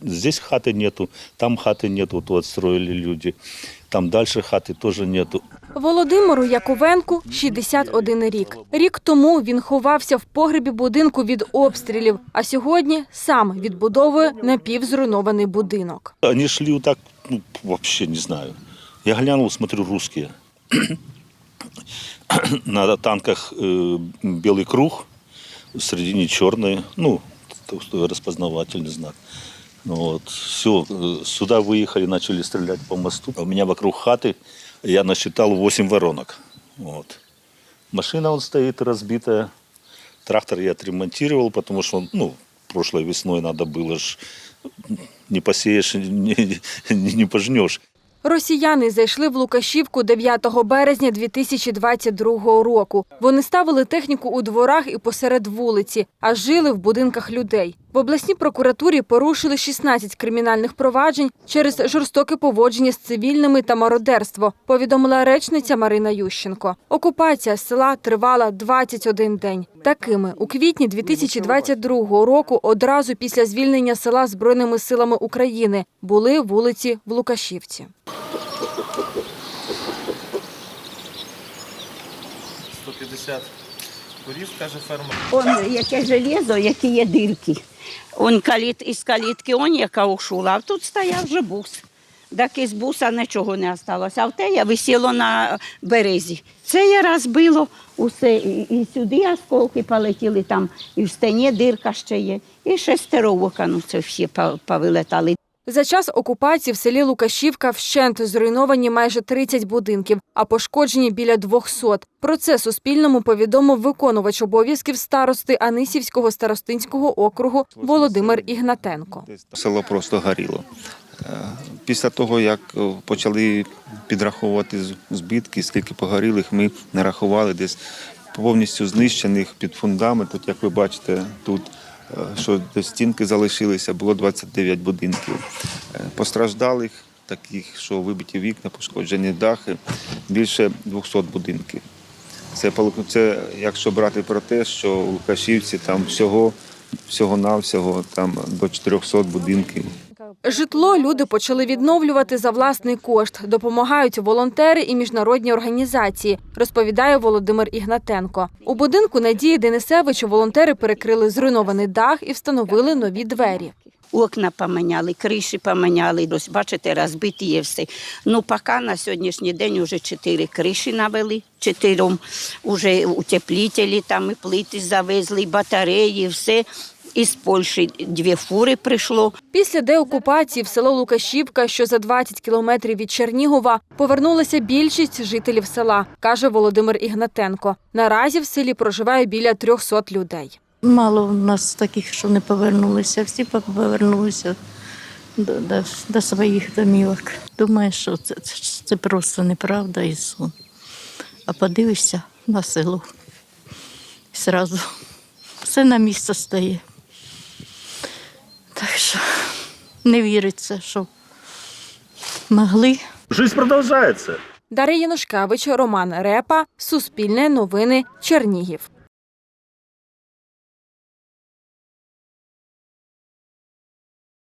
Здесь хаты нету, там хаты нету, вот, вот строили люди. Там дальше хаты тоже нету. Володимиру Яковенку 61 рік. Рік тому він ховався в погребі будинку від обстрілів, а сьогодні сам відбудовує напівзруйнований будинок. Они шли вот так, ну, вообще не знаю. Я глянул, смотрю, русские. На танках э, белый круг, в середине черный, ну, так что распознавательный знак. Ну, вот, все, сюда выехали, начали стрелять по мосту. У меня вокруг хаты я насчитал 8 воронок. Вот. Машина он стоит разбитая. Трактор я отремонтировал, потому что он, ну, прошлой весной надо было ж не посеешь, не, не, не пожнешь. Росіяни зайшли в Лукашівку 9 березня 2022 року. Вони ставили техніку у дворах і посеред вулиці, а жили в будинках людей. В обласній прокуратурі порушили 16 кримінальних проваджень через жорстоке поводження з цивільними та мародерство, повідомила речниця Марина Ющенко. Окупація села тривала 21 день. Такими у квітні 2022 року, одразу після звільнення села Збройними силами України, були вулиці в Лукашівці. 150 курів, каже фермер. Он яке железо, які є дирки. Он каліт із калітки, он яка ушула, а тут стояв вже бус. Так із буса нічого не залишилося, А в те я висіло на березі. Це я розбило усе, і, і сюди осколки полетіли там, і в стені дирка ще є. І шестеро ну це всі повилетали. За час окупації в селі Лукашівка вщент зруйновані майже 30 будинків, а пошкоджені біля 200. Про це Суспільному повідомив виконувач обов'язків старости Анисівського старостинського округу Володимир Ігнатенко. Село просто горіло. Е, Після того, як е, почали підраховувати збитки, скільки погорілих, ми нарахували десь повністю знищених під фундамент. От як ви бачите, тут що до стінки залишилися, було 29 будинків. Е, Постраждалих, таких, що вибиті вікна, пошкоджені дахи, більше 200 будинків. Це, це якщо брати про те, що у Лукашівці там всього, всього-навсього там до 400 будинків. Житло люди почали відновлювати за власний кошт. Допомагають волонтери і міжнародні організації, розповідає Володимир Ігнатенко. У будинку Надії Денисевич волонтери перекрили зруйнований дах і встановили нові двері. Окна поміняли, криші поміняли. Ось бачите, розбиті є все. Ну, поки на сьогоднішній день вже чотири криші навели, чотирьом. Уже утеплітелі там і плити завезли, батареї, все. Із Польщі дві фури прийшло. Після деокупації в село Лукашівка, що за 20 кілометрів від Чернігова, повернулася більшість жителів села, каже Володимир Ігнатенко. Наразі в селі проживає біля 300 людей. Мало в нас таких, що не повернулися. Всі повернулися до, до, до своїх домівок. Думаю, що це, це, це просто неправда і сон. А подивишся на село. І зразу все на місце стає. Так що не віриться, що могли. Жизнь продовжується. Дар'я Янушкевич, Роман Репа, Суспільне новини, Чернігів.